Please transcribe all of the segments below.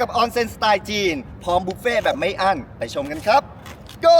กับออนเซ็นสไตล์จีน พร้อมบุฟเฟ่ต์แบบไม่อั้นไปชมกันครับ go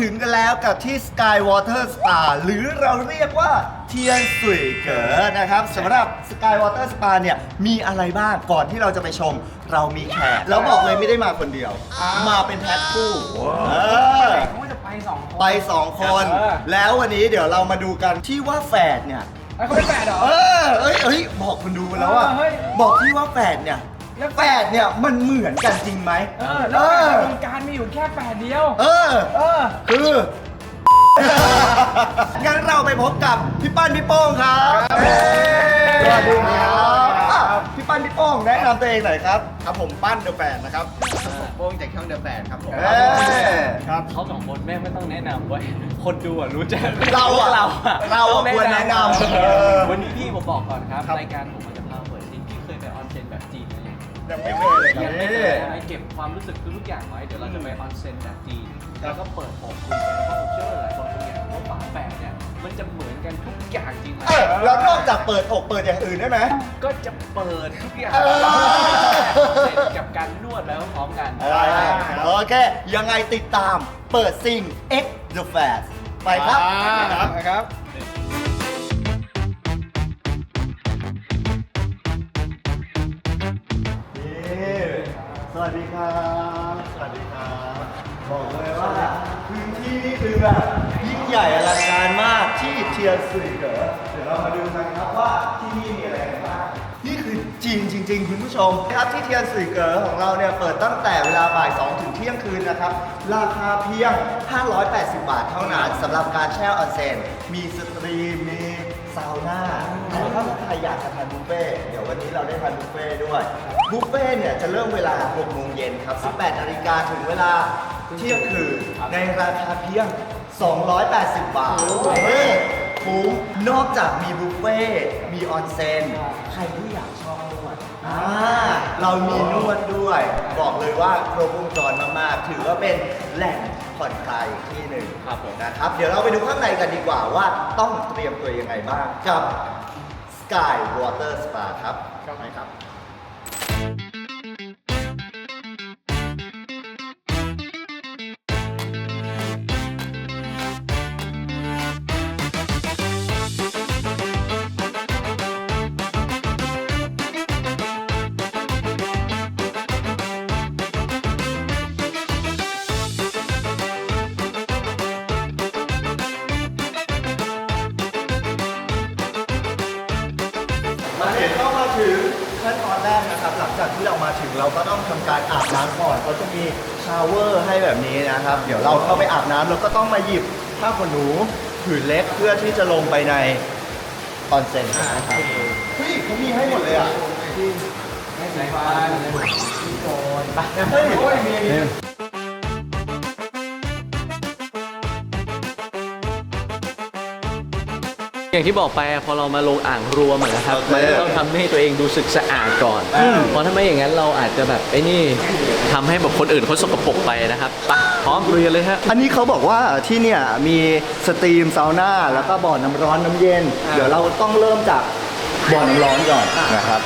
ถึงกันแล้วกับที่ Sky Water Spa หรือเราเรียกว่าเทียนสุยเก๋อนะครับสำหรับ Sky Water Spa เนี่ยมีอะไรบ้างก่อนที่เราจะไปชม เรามีแขกแล้วบอกเลยไม่ได้มาคนเดียว มาเป็นแพ็คคู่เออ เขาก็จะไปสองคน ไปสองคน เออ แล้ววันนี้เดี๋ยวเรามาดูกันที่ว่าแฝดเนี่ย ไอ้เขาเป็นแปดเหรอ เออเอ้ยเอ้ยบอกคุณดูแล้วอะเออเฮ้ย บอกที่ว่าแฝดเนี่ย แล้วแฝดเนี่ยมันเหมือนกันจริงไหมเออแล้วแปดในวงการมีอยู่แค่แปดเดียว เออ เออ คืองั้นเราไปพบกับพี่ปั้นพี่โป้งครับสวัสดีครับอะพี่ปั้นพี่โป้งแนะนำตัวเองหน่อยครับ ครับผมปั้นเดอะแฟนนะครับ โป้งจากช่องเดอะแฟนครับผม เอ้ย ครับเขาสองคนแม่งไม่ต้องแนะนำเว้ยคนดูอะรู้จักเราอะเราอะเราอะต้องควรแนะนำเออเออวันนี้พี่ผมบอกก่อนครับรายการผม ยังไม่เคยเลยคยัรับงไม่เคยนะเก็บความรู้สึกทุกๆอย่างไว้ เดี๋ยวเราจะไปออนเซ็นแบบจีนแล้วก็เปิดอกคุยกันเพราะผมเชื่อว่าหลายคนคงอยากรู้ว่าฝาแฝดเนี่ยมันจะเหมือนกันทุกอย่างจริงไหมเออแล้วนอกจากเปิดอกเปิดอย่างอื่นได้ไหม ก็จะเปิดทุกอย่างเออ เสร็จกับการนวดแล้วพร้อมกัน ได้โอเค ยังไงติดตามเปิดซิง X The Fast ไปครับ ครับ วัสดีครับ สวัสดีครับ บอกเลยว่าพื้นที่นี่คือแบบยิ่งใหญ่อลังการมากที่เทียนสุยเก๋อเดี๋ยวเรามาดูกันครับว่าที่นี่มีอะไรกันบ้าง นี่คือจีนจริง ๆ คุณผู้ชมครับที่เทียนสุยเก๋อของเราเนี่ยเปิดตั้งแต่เวลาบ่าย2ถึงเที่ยงคืนนะครับ ราคาเพียง 580 บาทเท่านั้นสำหรับการแช่ออนเซน มีสตรีม มีซาวน่า ถ้าใครอยากจะทานบุฟเฟ่ต์เดี๋ยววันนี้เราได้ทานบุฟเฟ่ต์ด้วยบุฟเฟ่ต์เนี่ยจะเริ่มเวลา6โมงเย็นครับ 18นาฬิกาถึงเวลาเที่ยงคืนในราคาเพียง 280 บาทเฮ้ยคุ้มนอกจากมีบุฟเฟ่ต์มีออนเซ็นใครที่อยากชอบนวดอ่าเรามีนวดด้วย บอกเลยว่าครบวงจรมากๆ ถือว่าเป็นแหล่งผ่อนคลายอีกที่หนึ่งครับผม นะครับ เดี๋ยวเราไปดูข้างในกันดีกว่าว่าต้องเตรียมตัวยังไงบ้างกับ Sky Water Spa ครับไปครับาวเวอร์ให้แบบนี้นะครับ เดี๋ยวเราเข้าไปอาบน้ำแล้วก็ต้องมาหยิบผ้าขนหนูผืนเล็กเพื่อที่จะลงไปในออนเซ็นนะครับเฮ้ยเขามีให้หมดเลยอะเฮ้ยโอ้ยมีมี อย่างที่บอกไปอะพอเรามาลงอ่างรวมอะนะครับโอเคมันจะต้องทำให้ตัวเองดูสึกสะอาดก่อน เพราะถ้าไม่อย่างนั้นเราอาจจะแบบไอ้นี่ทำให้แบบคนอื่นเขาสกปรกไปนะครับไปพร้อมลุยกันเลยฮะ อันนี้เขาบอกว่าที่เนี่ยมีสตรีมซาวน่าแล้วก็บ่อน้ำร้อนน้ำเย็น เดี๋ยวเราต้องเริ่มจากบ่อน้ำร้อนก่อนนะครับ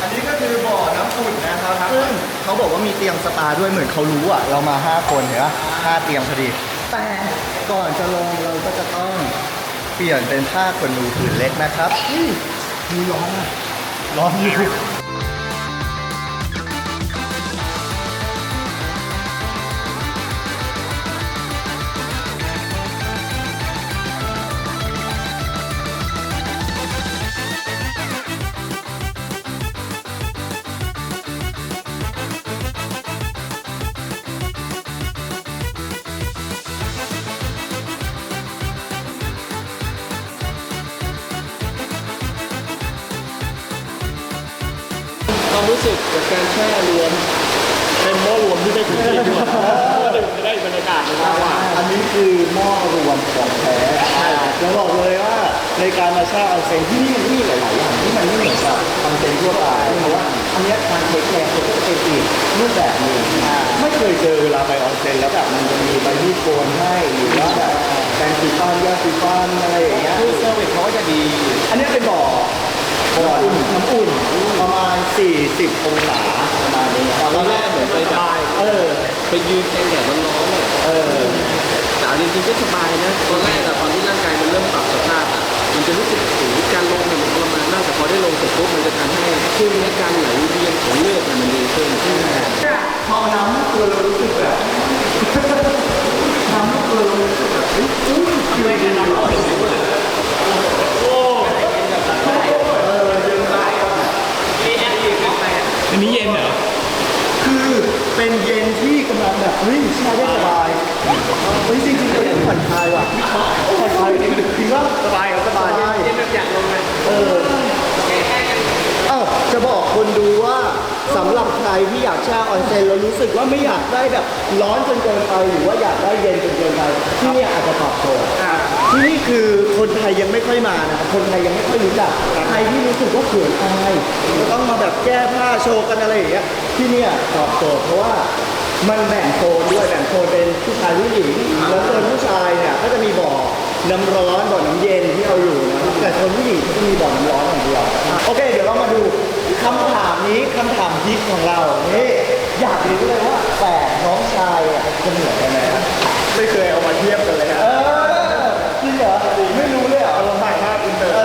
อันนี้ก็คือบ่อน้ำอุ่นนะครับซึ่ง เขาบอกว่ามีเตียงสปาด้วยเหมือนเขารู้อะ เรามา 5 คนเห็นปะห้าเตียงพอดี แต่ก่อนจะลงเราก็จะต้องปลี่ยนเป็นผ้าขนหนูผืนเล็กนะครับมีร้อนอะร้อนอยู่ สึกกับการแช่รวมเป็นหม้อรวมที่ได้ถึงที่ดีกว่าจะได้บรรยากาศมันมากกว่าอันนี้คือหม้อรวมของแท้แล้วบอกเลยว่าในการมาแช่ออนเซ็นที่นี่มันมีหลายๆอย่างที่มันไม่เหมือนกับออนเซ็นทั่วไปเพราะว่าอันนี้การเทคแคร์ก็จะเป็นอีกรูปแบบหนึงไม่เคยเจอเวลาไปออนเซ็นแล้วแบบมันจะมีใบมีดโกนให้หรือว่าแบบแปรงสีฟันยาสีฟันอะไรอย่างเงี้ยคือเซอร์วิสเขาก็จะดี อันนี้เป็นบ่อ บ่ออุ่นน้ำอุ่นประมาณ 40 องศาประมาณนี้ตอนแรกเหมือนไปแบบ เออ ไปยืนแดดร้อนๆเนี่ยเออ แต่เอาจริงๆก็สบายนะตอนแรกอะตอนที่ร่างกายมันเริ่มปรับสภาพอะมันจะรู้สึกถึงการลงเนี่ยมันทรมานมากแต่พอได้ลงเสร็จปุ๊บมันจะทำให้คลื่นในการไหลเวียนของเลือดเนี่ยมันดีขึ้นพอน้ำตัวเรารู้สึกแบบน้ำตัวเรารู้สึกแบบเฮ้ยอุ้ยคือดีโอ้เออเย็นไป อันนี้เย็นเหรอ คือเป็นเย็นที่กำลังแบบเฮ้ยแช่ได้สบายเฮ้ยจริงๆเราได้ผ่อนคลายว่ะผ่อนคลายจริงๆจริงว่าสบายครับสบาย เย็นแบบอยากลงไหม เออเอ้าจะบอกคนดูว่าสำหรับใคร ที่อยากแช่ออนเซ็นแล้วรู้สึกว่าไม่อยากได้แบบร้อนจนเกินไปหรือว่าอยากได้เย็นจนเกินไปที่เนี่ยอาจจะตอบโจทย์ที่นี่คือคนไทยยังไม่ค่อยมานะครับคนไทยยังไม่ค่อยรู้จักใครที่รู้สึกว่าเขินอายจะต้องมาแบบแก้ผ้าโชว์กันอะไรอย่างเงี้ยที่เนี่ยตอบโจทย์เพราะว่ามันแบ่งโซนด้วยแบ่งโซนเป็นผู้ชายผู้หญิงแล้วโซนผู้ชายเนี่ยก็จะมีบ่อน้ำร้อนบ่อน้ำเย็นที่เอาอยู่นะแต่โซนผู้หญิงเขาจะมีบ่อน้ำร้อนอย่างเดียวโอเค เดี๋ยวเรามาดู คำถามนี้คำถามฮิตของเรานี่อยากรู้เลยว่าแฝดน้องชายอะจะเหมือนกันไหมครับไม่เคยเอามาเทียบกันเลยคเอรับอจริงเหรอไม่รู้เลยเหรอเราถ่ายภาพอินเตอร์เอ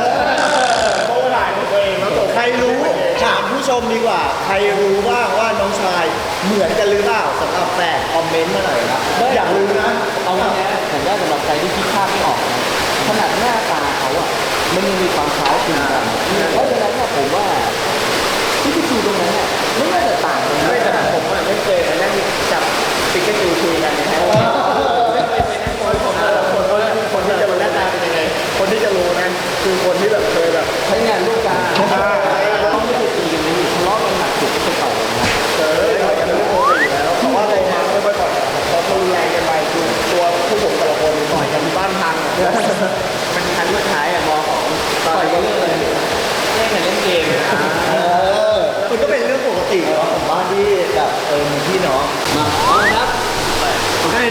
อโป้ถ่ายของตัวเองแล้วตกใครรู้ถามผู้ชมดีกว่า ใครรู้บ้างว่าน้องชายเหมือนกันหรือเปล่าสำหรับแฝดคอมเมนต์มาหน่อยนะอยากรู้นะเอางี้นะผมว่าสำหรับใครที่คิดภาพไม่ออกนะขนาดหน้าตาเขาอะมันยังมีความคล้ายคลึงกันเพราะฉะนั้นเนี่ยผมว่า ที่ที่จูตรงนั้นเนี่ยไม่น่าจะต่างกันนะไม่แต่ผมอะไม่เคยมานั่งจับปิกาจูคุยกันนะฮะไม่เคยไปนั่งคุยของเราคนคนคนที่จะมาหน้าตาเป็นยังไง คนที่จะรู้นะคือคนที่แบบเคยแบบ ใช้งานร่วมกันต้องไม่เคยตีกันนะทะเลาะกันหนักสุดก็เคยต่อยกันนะเจอเราจะรู้ตัวอยู่แล้วเพราะว่าอะไรนไม่ค่อยก่อนพอรุนแรงกันไปคือตัวผู้ผมแต่ละคนต่อยกันบ้านพังอะ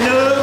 หนึ่ง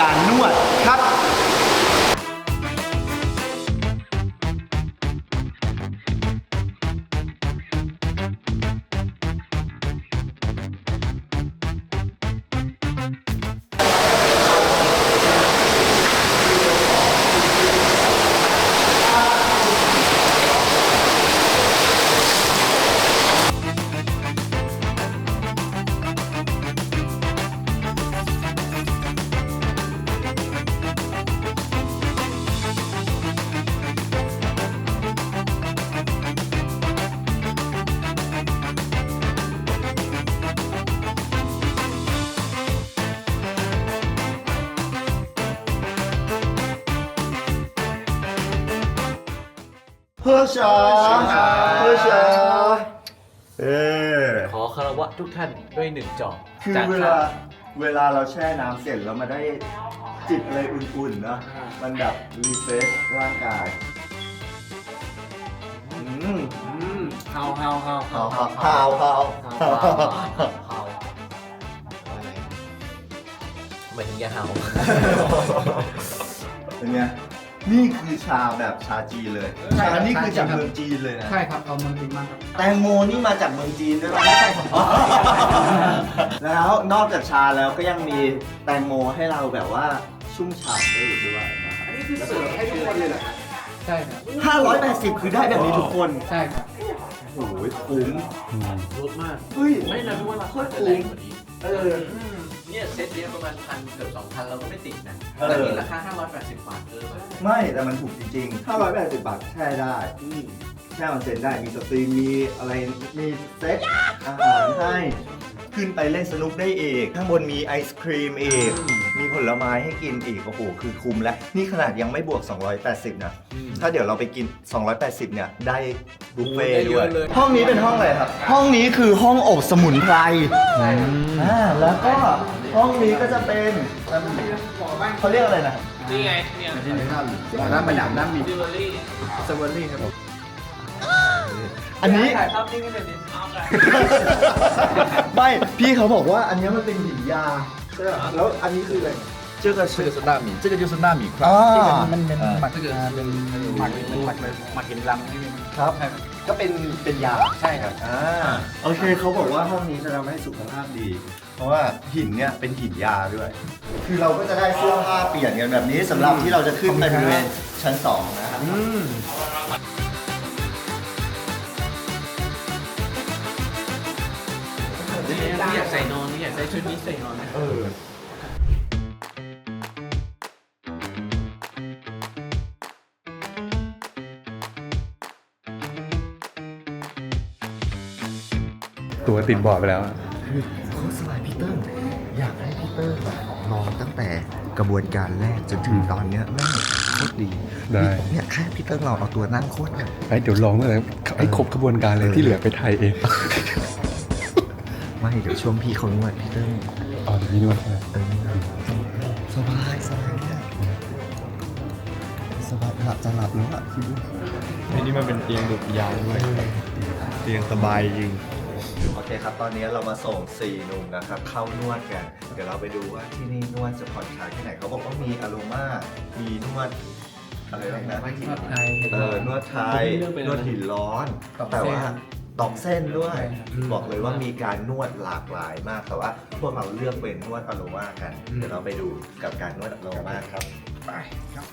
การนวดครับ ชาเพื่อชาเออขอคารวะทุกท่านด้วยหนึ่งจอกคือจากเวข้ลาเวลาเราแช่น้ำเสร็จแล้วมาได้จิบอะไรอุ่นๆเนอะมันแบบรีเฟรชร่างกายอืมอืมเฮาเฮาเฮาเผาเผาเผาเผาเผาเผาเผาอะไรหมายถึงยาเห่าเป็นไง นี่คือชาแบบชาจีนเลยชานี่คือจากเมืองจีนเลยนะ ใช่ครับเอาเมืองจีนมาครับ แตงโมนี่มาจากเมืองจีนด้วยไหมแล้วนอกจากชาแล้วก็ยังมีแตงโมให้เราแบบว่าชุ่มฉ่ำได้อีกด้วยนะครับอันนี้คือเสิร์ฟให้ทุกคนเลยเหรอครับใช่ครับ580 คือได้แบบนี้ทุกคน ใช่ครับ โอ้โหคุ้มลดมาก เฮ้ย ไม่นะพี่ว่าราคาจะแรงกว่านี้เออ เนี่ยเซ็ตเนี้ยประมาณพันเกือบสองพันเราก็ไม่ติดนะเออ แต่นี่ราคา580บาทเกินไปไม่แต่มันถูกจริงๆ580บาทแช่ได้แช่ออนเซ็นได้ มีสตรีม มีอะไร มีเซ็ตอาหารให้ ขึ้นไปเล่นสนุกได้อีก ข้างบนมีไอศครีมอีก มีผลไม้ให้กินอีก โอ้โห คือคุ้มแล้ว นี่ขนาดยังไม่บวก 280 นะ ถ้าเดี๋ยวเราไปกิน 280 เนี่ย ได้บุฟเฟ่ต์ด้วย ห้องนี้เป็นห้องอะไรครับ ห้องนี้คือห้องอบสมุนไพรอ่าแล้วก็ ห้องนี้ก็จะเป็นเขาเรียกอะไรนะนี่ไงเนี่ยน้ำมันน้ำมีดิวอรี่สตรอเบอรี่ครับอันนี้ถ่ายภาพนิ่งให้หน่อยดิเอาไงไม่พี่เขาบอกว่าอันนี้มันเป็นหินยาใช่ไหมแล้วอันนี้คืออะไร 这个是是纳米，这个就是纳米块。啊这个มันเป็นหมักอ่าเป็นหมักเป็นหมักเลยหมักกินลำนี่เป็น ครับ ใช่ครับ ก็เป็นเป็นยา ใช่ครับ อ่าโอเคเขาบอกว่าห้องนี้จะทำให้สุขภาพดี เพราะว่าหินเนี่ยเป็นหินยาด้วย คือเราก็จะได้เสื้อผ้าเปลี่ยนกันแบบนี้สำหรับที่เราจะขึ้นไปบริเวณชั้นสองนะครับ นี่อยากใส่นอนนี่อยากใส่ชุดนี้ใส่นอนนะ เออ ตัวติดบอร์ดไปแล้วอะโคตรสบายพีเตอร์ อยากให้พีเตอร์แบบลองตั้งแต่กระบวนการแรกจนถึงตอนเนี้ยแม่งโคตรดีได้ เนี่ยแค่พีเตอร์ลองเอาตัวนั่งโคตรแบบไอ้เดี๋ยวลองเลยให้ครบกระบวนการเลยที่เหลือไปไทยเองไม่เดี๋ยวช่วงพี่เขานวดพีเตอร์อ๋อเดี๋ยวนี้นวดใช่ไหมเออสบายสบายเนี่ยสบายหลับจะหลับแล้วอะคิดดูนี่มันเป็นเตียงดุยาวด้วย เตียงสบายจริง โอเคครับ ตอนนี้เรามาส่ง4หนุ่มนะครับ เข้านวดกัน เดี๋ยวเราไปดูว่าที่นี่นวดจะผ่อนคลายที่ไหน เขาบอกว่ามีอโรมามีนวดอะไรบ้างนะนวดไทยเออนวดไทยนวดหินร้อนตอกเส้นแต่ว่าตอกเส้นด้วยใช่ครับบอกเลยว่ามีการนวดหลากหลายมาก แต่ว่าพวกเราเลือกเป็นนวดอโรมากัน เดี๋ยวเราไปดูกับการนวดอโรมาครับ ไปครับ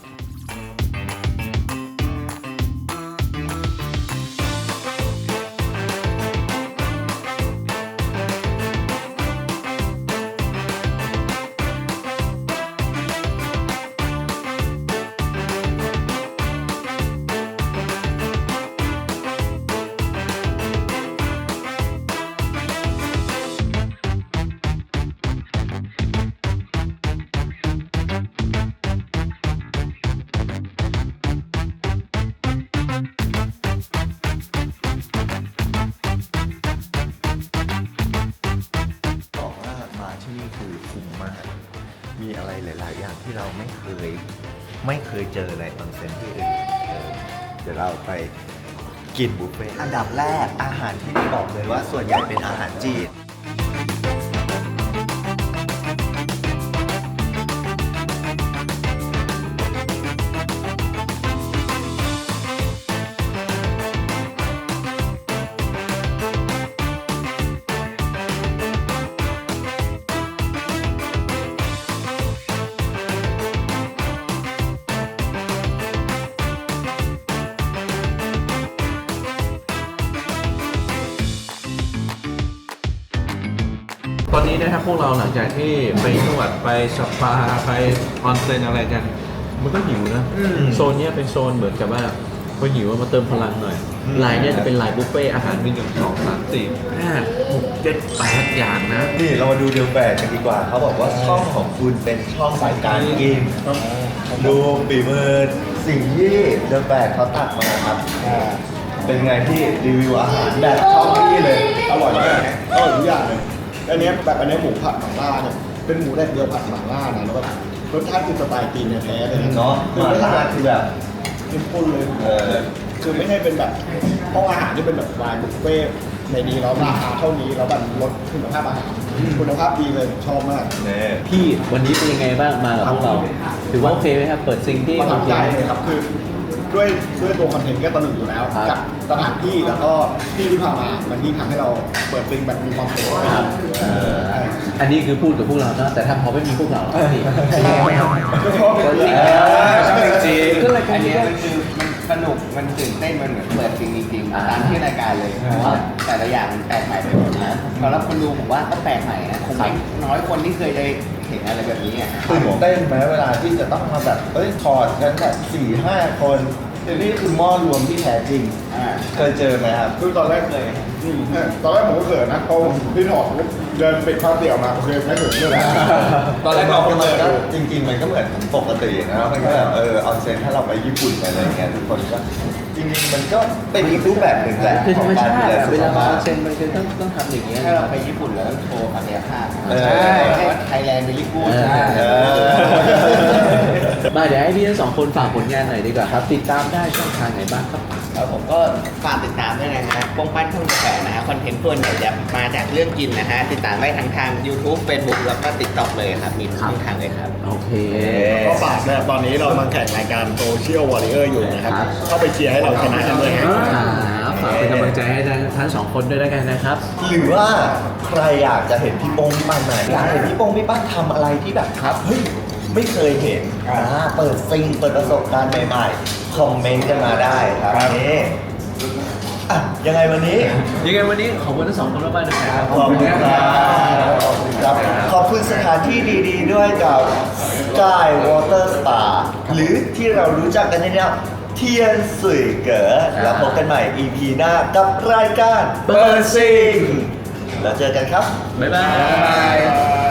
เราไปกินบุฟเฟ่ต์อันดับแรกอาหารที่นี่บอกเลยว่าส่วนใหญ่เป็นอาหารจีน นนี้นะครับพวกเราหลังจากที่ไปนวดไปสปาไปออนเซ็นอะไรกัน มันก็หิวนะโซนเนี้ยเป็นโซนเหมือนกับว่าพอหิวมาเติมพลังหน่อยลายเนี้ยจะเป็นลายบุฟเฟ่ต์อาหารมีหนึ่งสองสามสี่ห้าหกเจ็ดแปดอย่างนะ นี่เรามาดูเดือแบกกันดีกว่า เขาบอกว่าช่องของคุณเป็นช่องสายการกินดูฝีมือสิ่งที่เดือแบกเขาตัดมาครับเป็นไงที่รีวิวอาหารแบบช่องที่เลยอร่อยมากอร่อยทุกอย่างเลย อันเนี้ยแบบอันเนี้ยหมูผัดหม่าล่าเนี่ยเป็นหมูแดดเดียวผัดหม่าล่านะแล้วก็รสชาติคือสไตล์จีนแท้ๆเลยนะเนาะมาล่าคือแบบเข้มข้นเลยเออคือไม่ใช่เป็นแบบห้องอาหารที่เป็นแบบวายบุฟเฟ่ต์ในนี้แล้วราคาเท่านี้แล้วแบบลดคุณภาพอาหารคุณภาพดีเลยชอบมากเนี่ยพี่วันนี้เป็นยังไงบ้างมากับพวกเรา ถือว่าโอเคไหมครับ เปิดซิงที่ประทับใจเลยครับคือ ด้วยด้วยตัวคอนเทนต์ก็ตะลึงอยู่แล้วครับ กับสถานที่แล้วก็ที่ที่พามามันยิ่งทำให้เราเปิดซิงแบบมีความสุขนะครับอันนี้คือพูดกับพวกเราเนอะแต่ถ้าพอไม่มีพวกเราอะพี่ก็ชอบเป็นจริงจริง ก็รายการอันนี้เนี้ยก็มันคือมันสนุกมันตื่นเต้นมันเหมือนเปิดจริงจริงๆตามที่รายการเลยเพราะว่าแต่ละอย่างมันแปลกใหม่ไปหมดนะสำหรับคนดูผมว่าก็แปลกใหม่นะคงไม่น้อยคนที่เคยได้เห็นอะไรแบบนี้อะตื่นเต้นไหมเวลาที่จะต้องมาแบบเอ้ยถอดกันแบบสี่ห้าคน แต่นี่คือหม้อรวมที่แท้จริง อ่าเคยเจอไหมครับ คือตอนแรกเลยอืมตอนแรกผมก็เขินนะพอพี่ถอดปุ๊บเดินปิดผ้าเตี่ยวมาโอเคไม่เขินเลยนะ ตอนแรกเราก็เลยก็จริง ๆ มันก็เหมือนปกตินะมันก็แบบเออออนเซ็นถ้าเราไปญี่ปุ่นไปอะไรอย่างเงี้ยทุกคนก็ จริงๆมันก็เป็นอีกรูปแบบหนึ่งแหละคือธรรมชาติของกอะดูเวแสุลาขมาภพเซ็นมันจะต้องต้องทำอย่างเงี้ยถ้าเราไปญี่ปุ่นแล้วโชว์ศักยภาพเออใช่ว่าไทยแลนด์ในญี่ปุ่นใช่เออมาเดี๋ยวให้พี่ทั้งสองคนฝากผลงานหน่อยดีกว่าครับ ติดตามได้ช่องทางไหนบ้างครับแล้วผมก็ฝากติดตามด้วยนะฮะป้องปั้นข้าวกาแฟนะฮะคอนเทนต์ส่วนใหญ่จะมาจากเรื่องกินนะฮะ ติดตามได้ทั้งทาง YouTube Facebook แล้วก็ TikTok เลยครับ มีทุกช่องทางเลยครับ โอเค ก็ฝากนะครับตอนนี้เรากำลังแข่งรายการโซเชียลวอริเออร์อยู่นะครับครับ เข้าไปเชียร์ให้เราชนะกันด้วยครับอ่าฝากเป็นกำลังใจให้ทั้งสองคนด้วยแล้วกันนะครับ หรือว่าใครอยากจะเห็นพี่โป้งพี่ปั้นไหนอยากเห็นพี่โป้งพี่ปั้นทำอะไรที่แบบครับเฮ้ยไม่เคยเห็นอ่าเปิดซิงเปิดประสบการณ์ใหม่ๆคอมเมนต์กันมาได้ครับนี่อะยังไงวันนี้ ยังไงวันนี้ขอบคุณทั้งสองคนมากๆนะครับ ขอบคุณครับขอบคุณครับขอบคุณสถานที่ดีๆด้วยกับ Sky Water Spa หรือที่เรารู้จักกันในนี้ เทียนสุยเก๋อแล้วพบกันใหม่ EP หน้ากับรายการเปิดซิงแล้วเจอกันครับ บ๊ายบาย Bye.